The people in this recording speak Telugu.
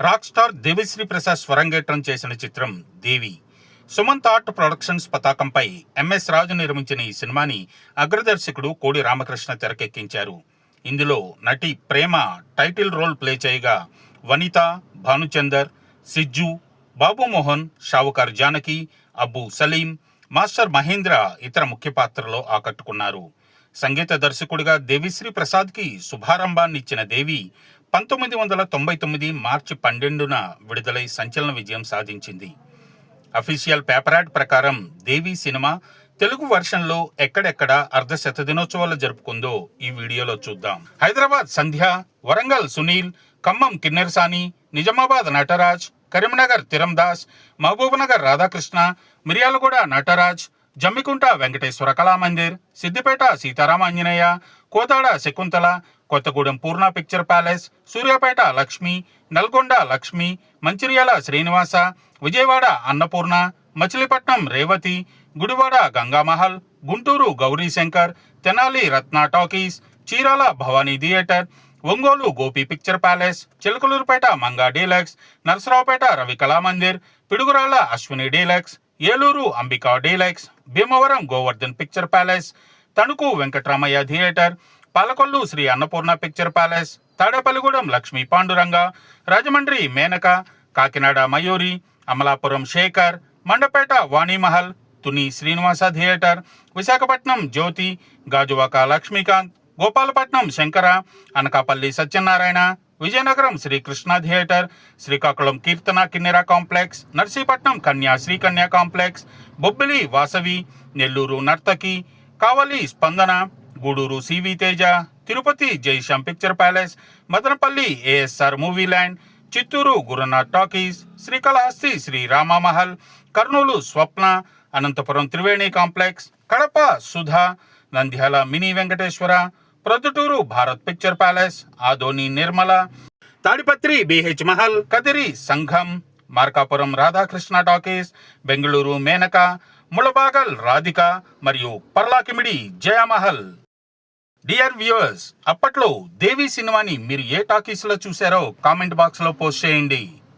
రాక్ స్టార్ దేవిశ్రీ ప్రసాద్ స్వరంగేట్రం చేసిన చిత్రం దేవి. సుమంత్ ఆర్ట్ ప్రొడక్షన్స్ పతాకంపై ఎంఎస్ రాజు నిర్మించిన ఈ సినిమాని అగ్రదర్శకుడు కోడి రామకృష్ణ తెరకెక్కించారు. ఇందులో నటి ప్రేమ టైటిల్ రోల్ ప్లే చేయగా వనిత భానుచందర్ సిజ్జు బాబు మోహన్ షావుకార్ జానకి అబ్బు సలీం మాస్టర్ మహేంద్ర ఇతర ముఖ్య పాత్రలో ఆకట్టుకున్నారు. సంగీత దర్శకుడిగా దేవిశ్రీ ప్రసాద్కి శుభారంభాన్నిచ్చిన దేవి పంతొమ్మిది వందల తొంభై తొమ్మిది మార్చి పన్నెండున విడుదలై సంచలన విజయం సాధించింది. అఫీషియల్ పేపర్ యాడ్ ప్రకారం దేవి సినిమా తెలుగు వర్షన్లో ఎక్కడెక్కడ అర్ధ శతదినోత్సవాలు జరుపుకుందో ఈ వీడియోలో చూద్దాం. Hyderabad Sandhya Warangal Sunil Khammam Kinnerasani Nizamabad Nataraj Karimnagar Tirandas Mahabubnagar Radhakrishna Miryalaguda Nataraj Jammikunta Venkateswara Kalamandir Siddipet Sitarama Anjaneya Kodad Shakuntala Kothagudem Purna picture palace Suryapet Lakshmi Nalgonda Lakshmi Mancherial Srinivasa Vijayawada Annapurna Machilipatnam Revathi Gudivada Gangamahal Guntur Gowrishankar Tenali Ratna talkies Chirala Bhavani theatre Ongole Gopi picture palace Chilakaluripet Manga deluxe Narasaraopet Ravi Kalamandir Piduguralla Ashwini deluxe Eluru Ambika deluxe Bhimavaram Govardhan picture palace Tanuku Venkataramaiah theatre Palakollu Sri Annapurna picture palace Tadepalligudem Lakshmi Panduranga Rajahmundry Menaka Kakinada Mayuri Amalapuram Sekhar Mandapeta Vanimahal Tuni Srinivasa theatre Visakhapatnam Jyothi Gajuwaka Lakshmikanth Gopalapatnam Shankara Anakapalli Satyanarayana Vizianagaram Srikrishna theatre Srikakulam Keerthana Kinnera complex Narsipatnam Kanya Srikanya complex Bobbili Vasavi Nellore Nartaki Kavali Spandana Gudur CV Teja Tirupati Jaishyam picture palace Madanapalle ASR movie land Chittoor Gurunath talkies Srikalahasti Sri Ramamahal Kurnool Swapna Anantapur Triveni complex Kadapa Sudha Nandyal mini Venkateswara Proddatur Bharat picture palace Adoni Nirmala Tadipatri BH Mahal Kadiri Sangam Markapuram Radhakrishna talkies Bengaluru Menaka Mulbagal Radhika మరియు పర్లాకిమిడి జయమహల్. డియర్ వ్యూవర్స్ అప్పట్లో దేవి సినిమాని మీరు ఏ టాకీస్లో చూశారో కామెంట్ బాక్స్లో పోస్ట్ చేయండి.